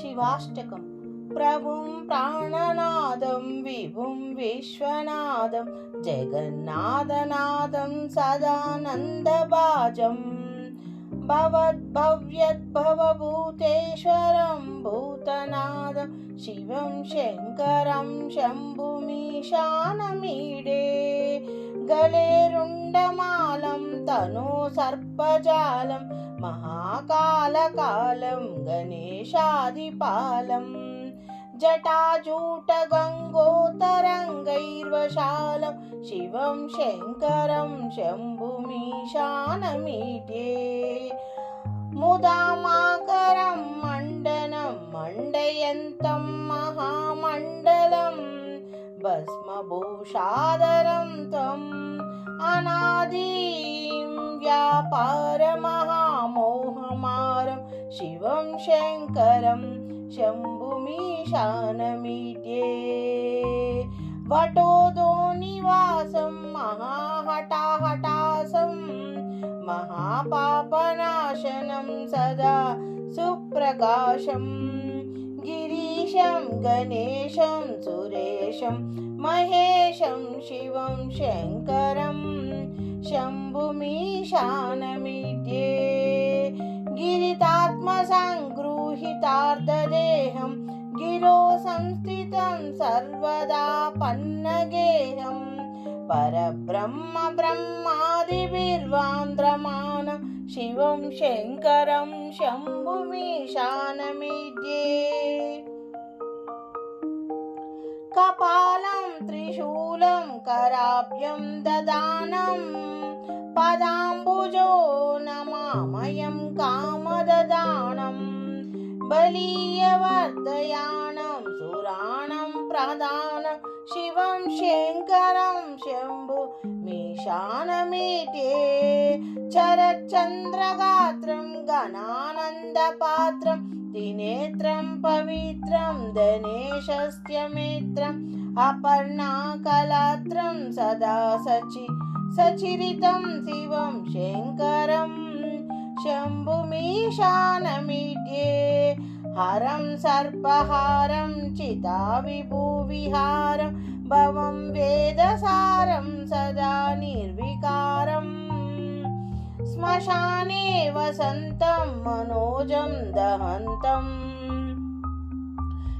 शिवाष्टकं प्रभुं प्राणनादं विभुं विश्वनादं जगन्नाथनादं सदानन्दबाजं भवद्भव्यद्भवभूतेश्वरं भूतनादं शिवं शङ्करं शम्भुमीशानमीडे गलेरुण्डमालं तनो सर्पजालं महाकालकालं गणेशादिपालं। जटाजूटगङ्गोतरङ्गैर्वशालं शिवं शङ्करं शम्भुमीशानमीड्ये मुदामाकरं मण्डनं मण्डयन्तं महामण्डलम् भस्मभूषादरं त्वम् अनादिं व्यापारमहामोहमारं शिवं शङ्करं शम्भुमीशानमीड्ये वटोदोनिवासं महाहटाहटासं महापापनाशनं सदा सुप्रकाशम् गिरीशं गणेशं, सुरेशं, महेशं, शिवं, शङ्करं शम्भुमीशानमीड्ये गिरितात्मसङ्गृहीतार्धदेहं गिरो संस्थितं सर्वदा पन्नगेहं। परब्रह्म, ब्रह्मादिभिर्वान्द्रमानं, शिवं, शङ्करं शम्भुमीशानमीड्ये त्रिशूलं कराभ्यं ददानं। पदाम्बुजो नमामयं कामददानं। बलीयवर्धयानं सुराणं प्रदानं मीशानमीट्ये चरचन्द्रगात्रं गणानन्दपात्रं त्रिनेत्रं पवित्रं धनेशस्य मित्रम् अपर्णाकलात्रं सदा सचि सचिरितं शिवं शङ्करं शम्भुमीशानमीड्ये हरं सर्पहारं चिताविभुविहारं भवं वेदसारं सदा निर्विकारम्। श्मशाने वसन्तं मनोजं दहन्तम्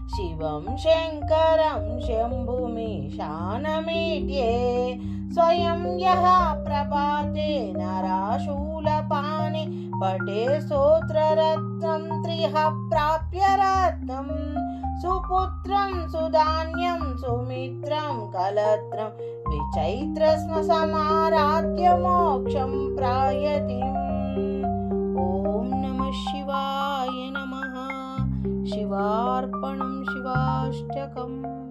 शिवं शङ्करं शम्भुमीशानमीड्ये स्वयं यः प्रभाते नराशूलपाने पटे स्तोत्ररत्नं त्रिह प्राप्य रत्नं। सुपुत्रं सुधान्यं सुमित्रं कलत्रं विचैत्रस्मसमाराध्य मोक्षं प्रायतिम् ॐ नमः शिवाय नमः। शिवार्पणं शिवाष्टकम्